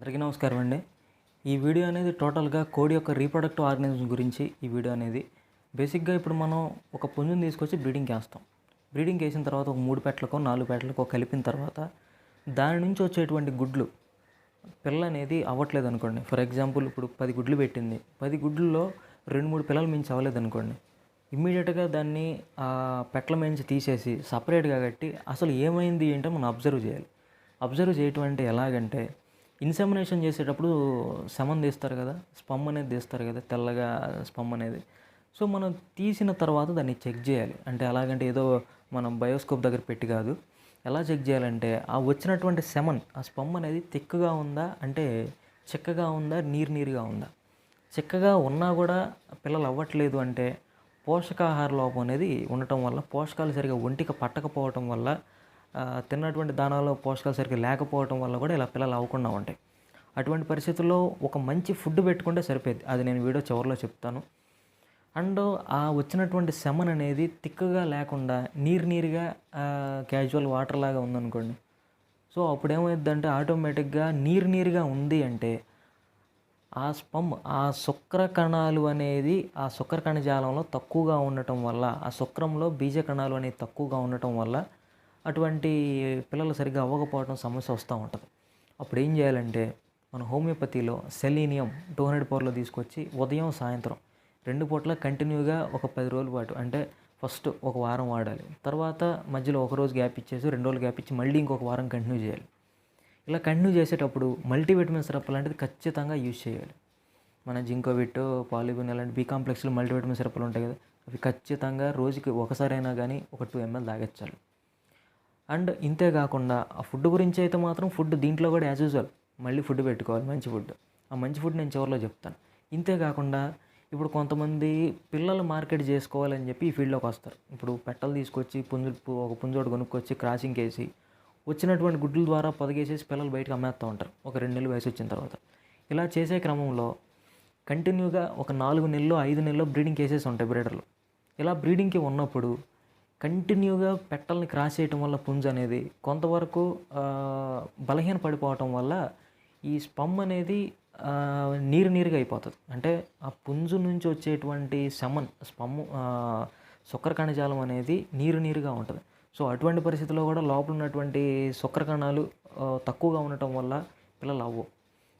అందరికీ నమస్కారం అండి. ఈ వీడియో అనేది టోటల్గా కోడి యొక్క రీప్రొడక్టివ్ ఆర్గనిజం గురించి ఈ వీడియో అనేది. బేసిక్గా ఇప్పుడు మనం ఒక పుంజుని తీసుకొచ్చి బ్రీడింగ్కి వేస్తాం బ్రీడింగ్ వేసిన తర్వాత ఒక మూడు పెట్టలకో నాలుగు పెట్టలకో కలిపిన తర్వాత దాని నుంచి వచ్చేటువంటి గుడ్లు పిల్ల అనేది అవ్వట్లేదు అనుకోండి. ఫర్ ఎగ్జాంపుల్ ఇప్పుడు పది గుడ్లు పెట్టింది. పది గుడ్లలో రెండు మూడు పిల్లలు మించి అవ్వలేదు అనుకోండి. ఇమ్మీడియట్గా దాన్ని ఆ పెట్టల మించి తీసేసి సపరేట్గా కట్టి అసలు ఏమైంది ఏంటో మనం అబ్జర్వ్ చేయాలి. అబ్జర్వ్ చేయటం అంటే ఎలాగంటే ఇన్సెమినేషన్ చేసేటప్పుడు శమన్ తీస్తారు కదా స్పమ్ అనేది తీస్తారు కదా తెల్లగా స్పమ్ అనేది. సో మనం తీసిన తర్వాత దాన్ని చెక్ చేయాలి. అంటే ఎలాగంటే ఏదో మనం బయోస్కోప్ దగ్గర పెట్టి కాదు. ఎలా చెక్ చేయాలంటే ఆ వచ్చినటువంటి సెమన్ ఆ స్పమ్ అనేది తిక్కగా ఉందా అంటే చిక్కగా ఉందా నీరు నీరుగా ఉందా? చిక్కగా ఉన్నా కూడా పిల్లలు అవ్వట్లేదు అంటే పోషకాహార లోపం అనేది ఉండటం వల్ల పోషకాలు సరిగా ఒంటికి పట్టకపోవటం వల్ల తిన్నటువంటి దానాలో పోషకాలు సరిగ్గా లేకపోవటం వల్ల కూడా ఇలా పిల్లలు అవ్వకుండా ఉంటాయి. అటువంటి పరిస్థితుల్లో ఒక మంచి ఫుడ్ పెట్టుకుంటే సరిపోయింది. అది నేను వీడియో చివరిలో చెప్తాను. అండ్ ఆ వచ్చినటువంటి సెమన్ అనేది తిక్కగా లేకుండా నీరు నీరుగా క్యాజువల్ వాటర్ లాగా ఉందనుకోండి. సో అప్పుడు ఏమవుతుందంటే ఆటోమేటిక్గా నీరు నీరుగా ఉంది అంటే ఆ స్పమ్ ఆ శుక్ర కణాలు అనేది ఆ శుక్ర కణజాలంలో తక్కువగా ఉండటం వల్ల ఆ శుక్రంలో బీజ కణాలు అనేవి తక్కువగా ఉండటం వల్ల అటువంటి పిల్లలు సరిగ్గా అవ్వకపోవడం సమస్య వస్తూ ఉంటుంది. అప్పుడు ఏం చేయాలంటే మన హోమియోపతిలో సెలీనియం టూ హండ్రెడ్ పవర్లో తీసుకొచ్చి ఉదయం సాయంత్రం రెండు పూట్ల కంటిన్యూగా ఒక పది రోజుల పాటు అంటే ఫస్ట్ ఒక వారం వాడాలి. తర్వాత మధ్యలో ఒక రోజు గ్యాప్ ఇచ్చేసి రెండు రోజులు గ్యాప్ ఇచ్చి మళ్ళీ ఇంకొక వారం కంటిన్యూ చేయాలి. ఇలా కంటిన్యూ చేసేటప్పుడు మల్టీవిటమిన్ సిరప్ లాంటిది ఖచ్చితంగా యూజ్ చేయాలి. మన జింకోవిట్ పాలిబిన్ అలాంటి బీ కాంప్లెక్స్లో మల్టీవిటమిన్ సిరప్లు ఉంటాయి కదా అవి ఖచ్చితంగా రోజుకి ఒకసారైనా కానీ ఒక టూ ఎంఎల్ తాగించాలి అండ్ ఇంతే కాకుండా ఆ ఫుడ్ గురించి అయితే మాత్రం ఫుడ్ దీంట్లో కూడా యాజ్ యూజువల్ మళ్ళీ ఫుడ్ పెట్టుకోవాలి మంచి ఫుడ్. ఆ మంచి ఫుడ్ నేను చివరిలో చెప్తాను. ఇంతే కాకుండా ఇప్పుడు కొంతమంది పిల్లలు మార్కెట్ చేసుకోవాలని చెప్పి ఈ ఫీల్డ్లోకి వస్తారు. ఇప్పుడు పెట్టలు తీసుకొచ్చి పుంజు ఒక పుంజోడు కొనుక్కొచ్చి క్రాసింగ్ వేసి వచ్చినటువంటి గుడ్ల ద్వారా పొదగేసేసి పిల్లలు బయటకు అమ్మేస్తూ ఉంటారు. ఒక రెండు నెలలు వయసు వచ్చిన తర్వాత. ఇలా చేసే క్రమంలో కంటిన్యూగా ఒక నాలుగు నెలలు ఐదు నెలలు బ్రీడింగ్ కేసెస్ ఉంటాయి బ్రీడర్లు ఇలా బ్రీడింగ్కి ఉన్నప్పుడు కంటిన్యూగా పెట్టల్ని క్రాస్ చేయటం వల్ల పుంజు అనేది కొంతవరకు బలహీన పడిపోవటం వల్ల ఈ స్పమ్ అనేది నీరు నీరుగా అయిపోతుంది. అంటే ఆ పుంజు నుంచి వచ్చేటువంటి సమన్ స్పమ్ శుక్ర కణజాలం అనేది నీరు నీరుగా ఉంటుంది. సో అటువంటి పరిస్థితుల్లో కూడా లోపల ఉన్నటువంటి శుక్ర కణాలు తక్కువగా ఉండటం వల్ల పిల్లలు అవ్వవు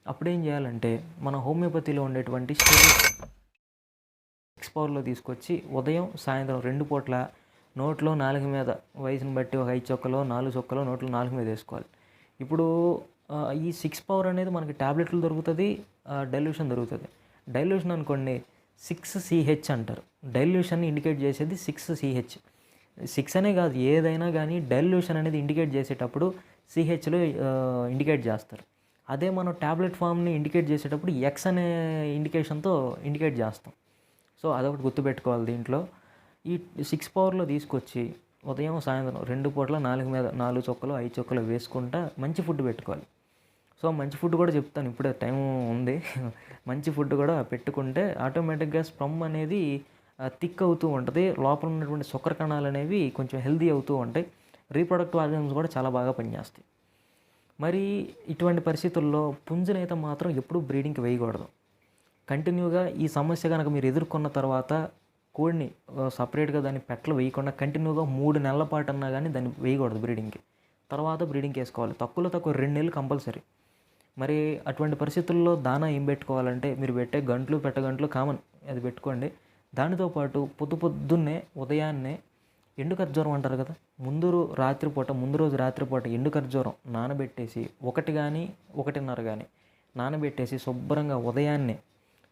అప్పుడేం చేయాలంటే మన హోమియోపతిలో ఉండేటువంటి సిక్స్ పవర్లో తీసుకొచ్చి ఉదయం సాయంత్రం రెండు పూట్ల నోట్లో నాలుగు మీద వయసుని బట్టి ఒక ఐదు చొక్కలో నాలుగు చొక్కలో నోట్లో నాలుగు మీద వేసుకోవాలి. ఇప్పుడు ఈ సిక్స్ పవర్ అనేది మనకి ట్యాబ్లెట్లు దొరుకుతుంది డైల్యూషన్ దొరుకుతుంది. డైల్యూషన్ అనుకోండి సిక్స్ సిహెచ్ అంటారు. డైల్యూషన్ ఇండికేట్ చేసేది సిక్స్ సిహెచ్ సిక్స్ అనే కాదు ఏదైనా కానీ డైల్యూషన్ అనేది ఇండికేట్ చేసేటప్పుడు సిహెచ్లో ఇండికేట్ చేస్తారు. అదే మనం టాబ్లెట్ ఫామ్ని ఇండికేట్ చేసేటప్పుడు ఎక్స్ అనే ఇండికేషన్తో ఇండికేట్ చేస్తాం. సో అదొకటి గుర్తుపెట్టుకోవాలి దీంట్లో. ఈ సిక్స్ పవర్లో తీసుకొచ్చి ఉదయం సాయంత్రం రెండు పూటల నాలుగు మీద నాలుగు చొక్కలు ఐదు చొక్కలు వేసుకుంటా మంచి ఫుడ్ పెట్టుకోవాలి. సో మంచి ఫుడ్ కూడా చెప్తాను. ఇప్పుడే టైం ఉంది. మంచి ఫుడ్ కూడా పెట్టుకుంటే ఆటోమేటిక్గా స్ప్రమ్ అనేది థిక్ అవుతూ ఉంటుంది. లోపల ఉన్నటువంటి శుక్ర కణాలు అనేవి కొంచెం హెల్దీ అవుతూ ఉంటాయి. రీప్రొడక్టివ్ ఆర్గన్స్ కూడా చాలా బాగా పనిచేస్తాయి. మరి ఇటువంటి పరిస్థితుల్లో పుంజునైతే మాత్రం ఎప్పుడూ బ్రీడింగ్కి వేయకూడదు. కంటిన్యూగా ఈ సమస్య కనుక మీరు ఎదుర్కొన్న తర్వాత కోడిని సపరేట్గా దాన్ని పెట్టలు వేయకుండా కంటిన్యూగా మూడు నెలల పాటు అన్నా కానీ దాన్ని వేయకూడదు బ్రీడింగ్కి. తర్వాత బ్రీడింగ్కి వేసుకోవాలి. తక్కువలో తక్కువ రెండు నెలలు కంపల్సరీ. మరి అటువంటి పరిస్థితుల్లో దానా ఏం పెట్టుకోవాలంటే మీరు పెట్టే గంటలు పెట్టగంటలు కామన్ అది పెట్టుకోండి. దానితో పాటు పొద్దు పొద్దున్నే ఉదయాన్నే ఎండు ఖర్జూరం అంటారు కదా ముందు రాత్రిపూట ముందు రోజు రాత్రిపూట ఎండు ఖర్జూరం నానబెట్టేసి ఒకటి కానీ ఒకటిన్నర కానీ నానబెట్టేసి శుభ్రంగా ఉదయాన్నే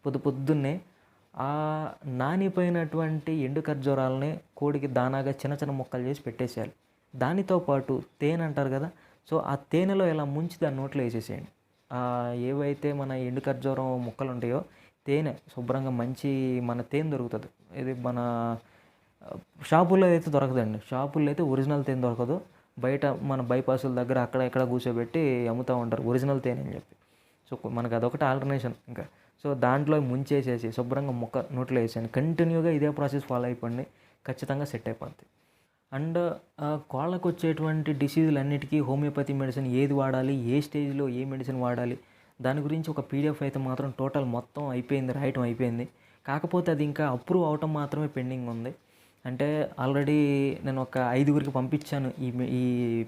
పొద్దు పొద్దున్నే ఆ నానిపోయినటువంటి ఎండు ఖర్జూరాలని కోడికి దానాగా చిన్న చిన్న ముక్కలు చేసి పెట్టేసేయాలి. దానితో పాటు తేనె అంటారు కదా సో ఆ తేనెలో ఇలా ముంచి దాని నోట్లో వేసేసేయండి. ఏవైతే మన ఎండు ఖర్జూరం ముక్కలు ఉంటాయో తేనె శుభ్రంగా మంచి మన తేనె దొరుకుతుంది. ఇది మన షాపుల్లో అయితే దొరకదండి. షాపుల్లో అయితే ఒరిజినల్ తేనె దొరకదు. బయట మన బైపాసుల దగ్గర అక్కడ ఇక్కడ కూర్చోబెట్టి అమ్ముతూ ఉంటారు ఒరిజినల్ తేనె అని చెప్పి. సో మనకు అదొకటి ఆల్టర్నేషన్ ఇంకా. సో దాంట్లో ముంచేసేసి శుభ్రంగా ముక్క నోట్లో వేసేయండి. కంటిన్యూగా ఇదే ప్రాసెస్ ఫాలో అయిపోండి. ఖచ్చితంగా సెట్ అయిపోద్ది. అండ్ కోళ్ళకు వచ్చేటువంటి డిసీజులు అన్నిటికీ హోమియోపతి మెడిసిన్ ఏది వాడాలి ఏ స్టేజ్లో ఏ మెడిసిన్ వాడాలి దాని గురించి ఒక పీడిఎఫ్ అయితే మాత్రం టోటల్ మొత్తం అయిపోయింది రాయటం అయిపోయింది. కాకపోతే అది ఇంకా అప్రూవ్ అవటం మాత్రమే పెండింగ్ ఉంది. అంటే ఆల్రెడీ నేను ఒక ఐదుగురికి పంపించాను ఈ ఈ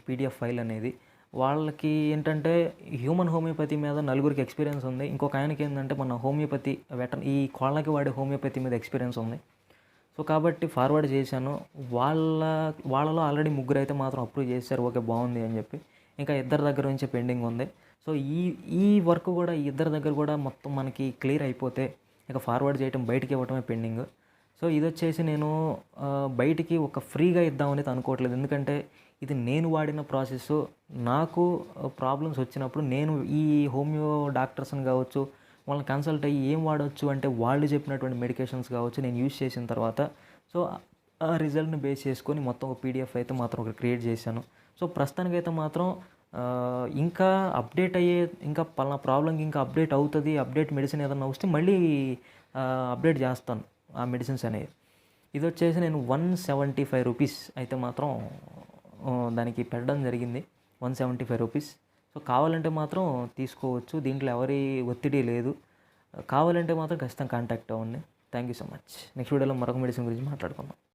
పీడిఎఫ్ ఫైల్ అనేది. వాళ్ళకి ఏంటంటే హ్యూమన్ హోమియోపతి మీద నలుగురికి ఎక్స్పీరియన్స్ ఉంది. ఇంకొక ఆయనకి ఏంటంటే మన హోమియోపతి వెటర్ ఈ కోళ్ళకి వాడే హోమియోపతి మీద ఎక్స్పీరియన్స్ ఉంది. సో కాబట్టి ఫార్వర్డ్ చేశాను. వాళ్ళ వాళ్ళలో ఆల్రెడీ ముగ్గురు అయితే మాత్రం అప్రూవ్ చేశారు. ఓకే బాగుంది అని చెప్పి. ఇంకా ఇద్దరి దగ్గర నుంచి పెండింగ్ ఉంది. సో ఈ ఈ వర్క్ కూడా ఈ ఇద్దరి దగ్గర కూడా మొత్తం మనకి క్లియర్ అయిపోతే ఇక ఫార్వర్డ్ చేయటం బయటికి ఇవ్వటమే పెండింగ్ సో ఇది వచ్చేసి నేను బయటికి ఒక ఫ్రీగా ఇద్దామనేది అనుకోవట్లేదు. ఎందుకంటే ఇది నేను వాడిన ప్రాసెస్. నాకు ప్రాబ్లమ్స్ వచ్చినప్పుడు నేను ఈ హోమియో డాక్టర్స్ని కావచ్చు వాళ్ళని కన్సల్ట్ అయ్యి ఏం వాడవచ్చు అంటే వాళ్ళు చెప్పినటువంటి మెడికేషన్స్ కావచ్చు నేను యూజ్ చేసిన తర్వాత సో ఆ రిజల్ట్ని బేస్ చేసుకొని మొత్తం ఒక పీడిఎఫ్ అయితే మాత్రం ఒకటి క్రియేట్ చేశాను. సో ప్రస్తుతానికైతే మాత్రం ఇంకా అప్డేట్ అయ్యే ఇంకా పలానా ప్రాబ్లంకి ఇంకా అప్డేట్ అవుతుంది అప్డేట్ మెడిసిన్ ఏదన్నా వస్తే మళ్ళీ అప్డేట్ చేస్తాను ఆ మెడిసిన్స్ అనేవి. ఇది వచ్చేసి నేను వన్ సెవెంటీ ఫైవ్ రూపీస్ అయితే మాత్రం దానికి పెట్టడం జరిగింది. One seventy five rupees. So కావాలంటే మాత్రం తీసుకోవచ్చు. దీంట్లో ఎవరి ఒత్తిడి లేదు. కావాలంటే మాత్రం ఖచ్చితంగా కాంటాక్ట్ అవ్వండి. Thank you so much next వీడియోలో మరొక మెడిసిన్ గురించి మాట్లాడుకుందాం.